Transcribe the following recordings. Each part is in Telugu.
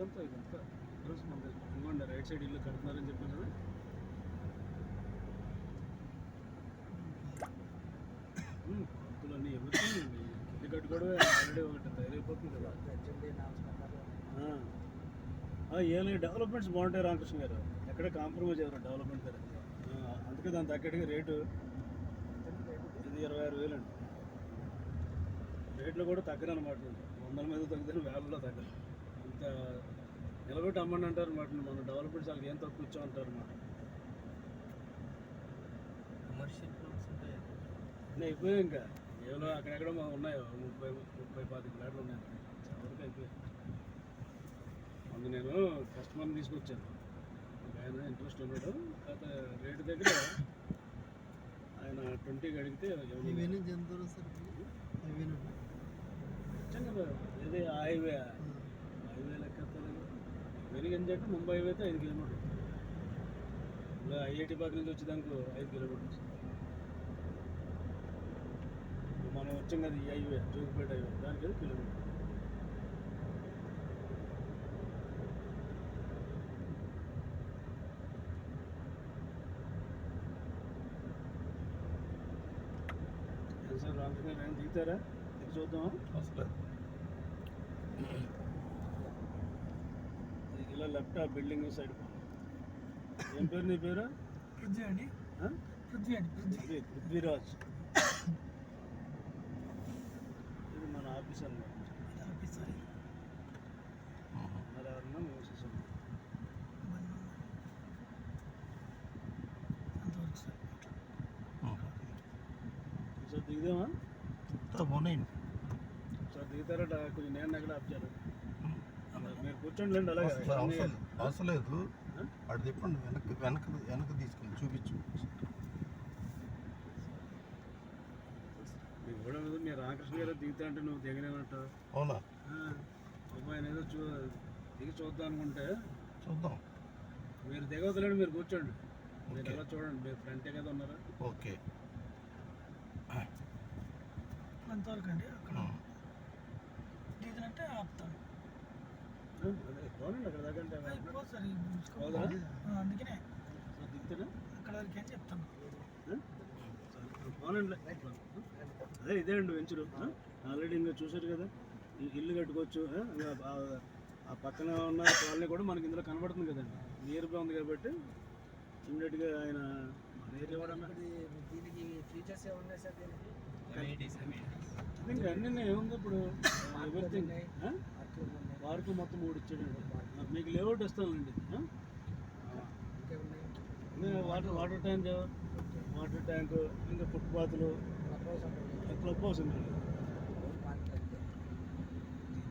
మొత్తం ఇదంతా అడ్రస్ మన ఇంకోండి రైట్ సైడ్ ఇల్లు కడుతున్నారని చెప్పాను కదా. ఉమ్, కొలతలు ఇల్లు కట్టుకోవడమే ఆల్రెడీ ఒకటి తయారైపోతుంది కదా. ఆ. ఏలే డెవలప్మెంట్స్ బాగుంటాయి రామకృష్ణ గారు. ఎక్కడ కాంప్రమైజ్ అయ్యారు డెవలప్మెంట్ దగ్గర అందుకే దాని తగ్గట్టుగా రేటు ఇది ఇరవై ఆరు వేలు అండి రేట్లు కూడా తగ్గరనమాట వందల మీద తగ్గితే వేలలో తగ్గరు నిలబెట్టి అమ్మండి అంటారు మాట. మన డెవలప్మెంట్స్ వాళ్ళకి ఏం తక్కువ ఇచ్చాం అంటారు అన్నమాట కమర్షియల్ ప్లాట్స్ ఉంటాయి. అన్నీ అయిపోయాయి ఇంకా. ఏమో అక్కడెక్కడ ఉన్నాయో ముప్పై ముప్పై పాతిక ప్లాట్లు ఉన్నాయి. చాలా వరకు అయిపోయాయి. మొన్న నేను కస్టమర్ని తీసుకొచ్చాను. ఆయన ఇంట్రెస్ట్ ఉన్నాడు కాకపోతే రేటు దగ్గర ఆయన ట్వంటీకి అడిగితే ఇవన్నీ సార్ ఇవన్నీ వచ్చాం కదా ఏది హైవే వెనుక ముంబై హైవే అయితే ఐదు కిలోమీటర్లు. ఇలా ఐఐటి పక్క నుంచి వచ్చేదానికి ఐదు కిలోమీటర్స్ మనం వచ్చాం కదా ఈ హైవే జోగిపేట హైవే దానికి ఐదు కిలోమీటర్ సార్ రామకృష్ణ దిగుతారా? చూద్దాం చూద్దామా? లెఫ్ట్ ఆ బిల్డింగ్ సైడ్ ఏం పేరు నీ పేరు? పృథ్వీ అండి? పృథ్వీ అండి పృథ్వీ. పృథ్వీ పృథ్వీరాజ్. ఇది మన ఆఫీస్ అన్నమాట. Office sir. దిగుదామా? సార్ దిగుతారట కొంచెం నేను ఎక్కడ ఆఫ్ చేయాలి. కూర్చోండి అలాగే. అవసరం లేదు? అటు తిప్పండి వెనక్కి వెనక్కి వెనక్కి తీసుకెళ్ళి చూపించు. మీరు రామకృష్ణ గారు దిగుతా అంటే నువ్వు దిగలేమంటావు అవునా? అబ్బాయి ఏదో చూ దిగి చూద్దాం అనుకుంటే చూద్దాం. మీరు దిగవద్దులేండి మీరు కూర్చోండి. మీరు. ఎలా చూడండి మీరు ఫ్రంటే కదా ఉన్నారా? ఓకే. అంతవరకు అండి అక్కడ ఉమ్. దిగినంటే ఆపుతాను ఆ, అదే పోనండి అక్కడ దాకా అంటే అయిపోదు సార్ ఈ చూసుకో. పోదా? ఆ, అందుకనే అక్కడ వరకు అని చెప్తాను. అదే ఇదే అండి వెంచరు. ఆల్రెడీ ఇంకా చూసారు కదా? ఈ ఇల్లు కట్టుకోవచ్చు ఆ, పక్కన ఉన్న కాలనీ కూడా మనకి ఇందులో కనబడుతుంది కదండి. నియర్ బై ఉంది కాబట్టి ఇమ్మీడియట్గా ఆయన దీనికి ఫీచర్స్ ఏమున్నాయి సార్ దీనికి? ఇంకా అన్నీ ఏముంది ఇప్పుడు? ఎవ్రీథింగ్ పార్క్ మొత్తం మూడు ఇచ్చాడండి. మీకు లేఅవుట్ ఇస్తానండి water water tank water tank ఇంకా ఫుట్పాత్లు. క్లబ్ హౌస్ ఉంది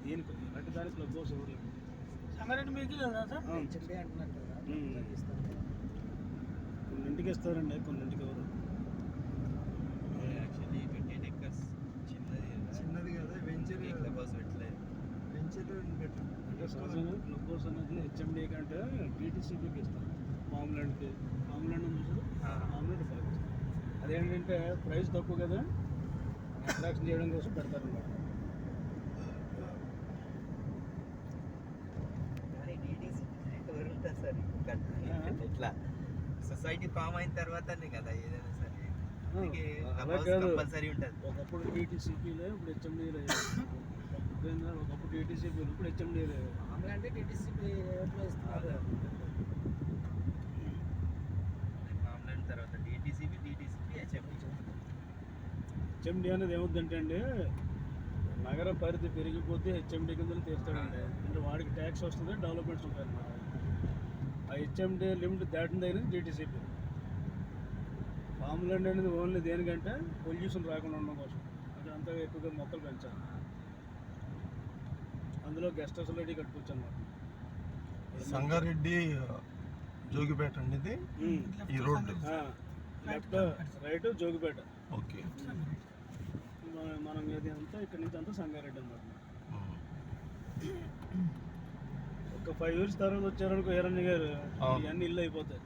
దీనికి ఇలాంటి దానికి క్లబ్ హౌస్ ఎవరు. సంగారెడ్డి మీకు లేదా సార్. అంటున్నారు కదా. కొన్నింటికి ఇస్తారండి కొన్నింటికి ఎవరు యాక్చువల్లీ ట్వంటీ ఎయిట్ ఎకర్స్ చిన్నది చిన్నది కదా వెంచర్ క్లబ్ హౌస్ పెట్టలేదు వెంచర్ క్లబ్ హౌస్ అనేది హెచ్ఎండి కంటే టీటీసీపీకి ఇస్తారు మామూలాండ్కి మామూలాండ్ ఉంది చూసారు బాగా ఇస్తారు అదేంటంటే ప్రైస్ తక్కువ కదా అట్రాక్షన్ చేయడం కోసం సార్ ఎట్లా సొసైటీ ఫామ్ అయిన తర్వాతనే కదా ఏదైనా సరే. కంపల్సరీ ఉంటుంది. ఒకప్పుడు టీటీసీపీలే ఇప్పుడు హెచ్ఎండీలే ఒకప్పుడు ఇప్పుడు అంటే తర్వాత హెచ్ఎండి. హెచ్ఎండి అనేది ఏమవుతుందంటే అండి నగర పరిధి పెరిగిపోతే హెచ్ఎండి కింద తీస్తాడండి అంటే వాడికి ట్యాక్స్ వస్తుంది డెవలప్మెంట్స్ ఉంటాయి అన్నమాట ఆ హెచ్ఎండి లిమిట్ దగ్గర జీటీసీపీ ఫామ్ ల్యాండ్ అనేది ఓన్లీ దేనికంటే పొల్యూషన్ రాకుండా ఉండడం కోసం. అక్కడ అంతా ఎక్కువగా మొక్కలు పెంచాలి. అందులో గెస్ట్ హౌస్ రెడీ కట్టుకోవచ్చు అనమాట సంగారెడ్డి జోగిపేట అనేది ఈ road. Left right Jogipet. Okay. మన- ఇది అంతా ఇక్కడ నుంచి అంతా సంగారెడ్డి అనమాట. ఒక ఫైవ్ ఇయర్స్ తర్వాత వచ్చారనుకో ఎరణ్య గారు. ఇవన్నీ ఇల్లు అయిపోతాయి.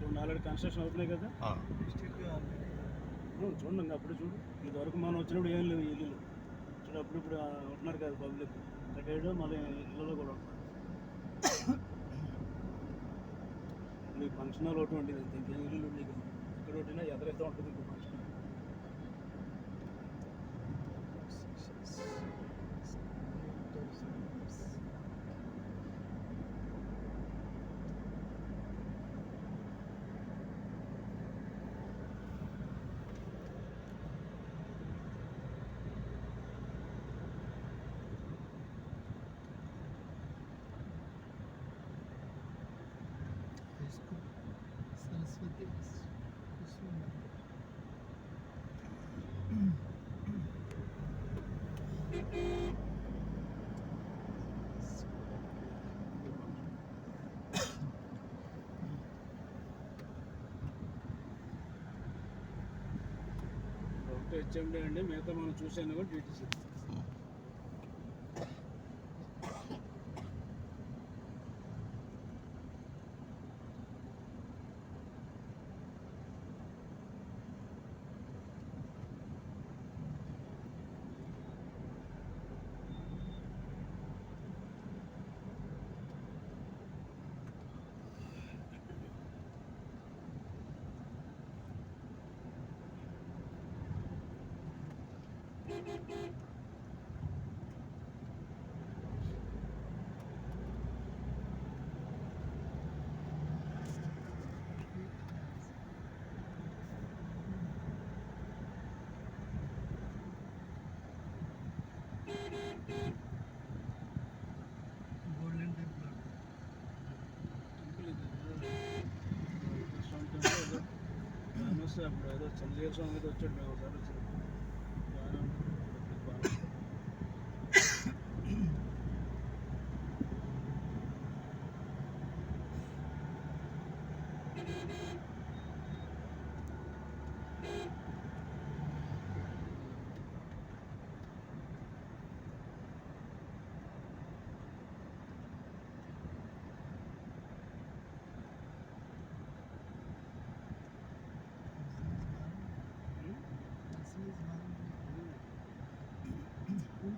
చూడండి ఆల్రెడీ కన్స్ట్రక్షన్ అవుతున్నాయి కదా. చూడండి అప్పుడు చూడు. ఇది వరకు మనం వచ్చినప్పుడు ఏం లేవు ఇల్లు ఇప్పుడు అప్పుడు ఇప్పుడు ఉంటున్నారు కదా పబ్లిక్. అటు మళ్ళీ ఇళ్ళలో కూడా ఉంటున్నారు. మీకు ఫంక్షన్ హాల్ ఒకటి ఉండేది ఇంకేం ఇల్లు ఉండేది ఇక్కడ ఒకటినా ఎదరైతే ఉంటుంది ఫంక్షన్. హాల్ హెచ్ఎండి అండి మిగతా మనం చూసాను కూడా డీటీసీ ఫేమస్ అప్పుడు ఏదో చంద్రయ్య స్వామి మీద వచ్చాడు మేము ఒకసారి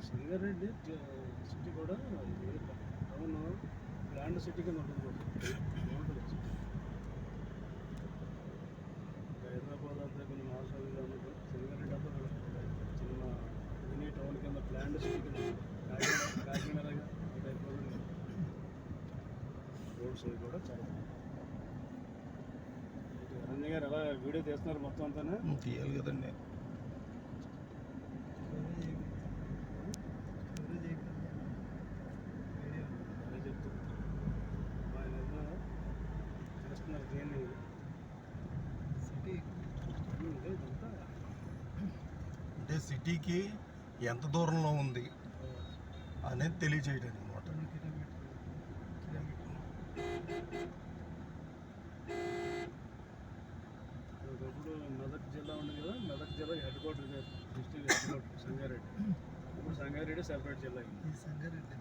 సంగారెడ్డి సిటీ కూడా టౌన్ ల్యాండ్ సిటీ కింద ఉంటుంది బాగుంటుంది సిటీ హైదరాబాద్ అంతా కొన్ని మాసాలు ఉన్నట్టు సంగారెడ్డి అంతా చిన్న మినీ టౌన్ కింద ప్లాండ్ సిటీ కింద కాకినాడ కాకినాడ రోడ్స్ అవి కూడా చాలా రంజన్ గారు ఎలా వీడియో తీస్తున్నారు మొత్తం అంతా తీయాలి కదండి అదే చెప్తున్నారు ఆయన ఏదో చేస్తున్నారు దీన్ని సిటీ ఉమ్, ఇదే ఇదంతా అంటే సిటీకి ఎంత దూరంలో ఉంది అనేది తెలియచేయడానికి అనమాట ఒకప్పుడు మెదక్ జిల్లా ఉంది కదా మెదక్ జిల్లా head quarter district head quarter Sangareddy. ఇప్పుడు సంగారెడ్డి సెపరేట్ జిల్లా ఈ సంగారెడ్డి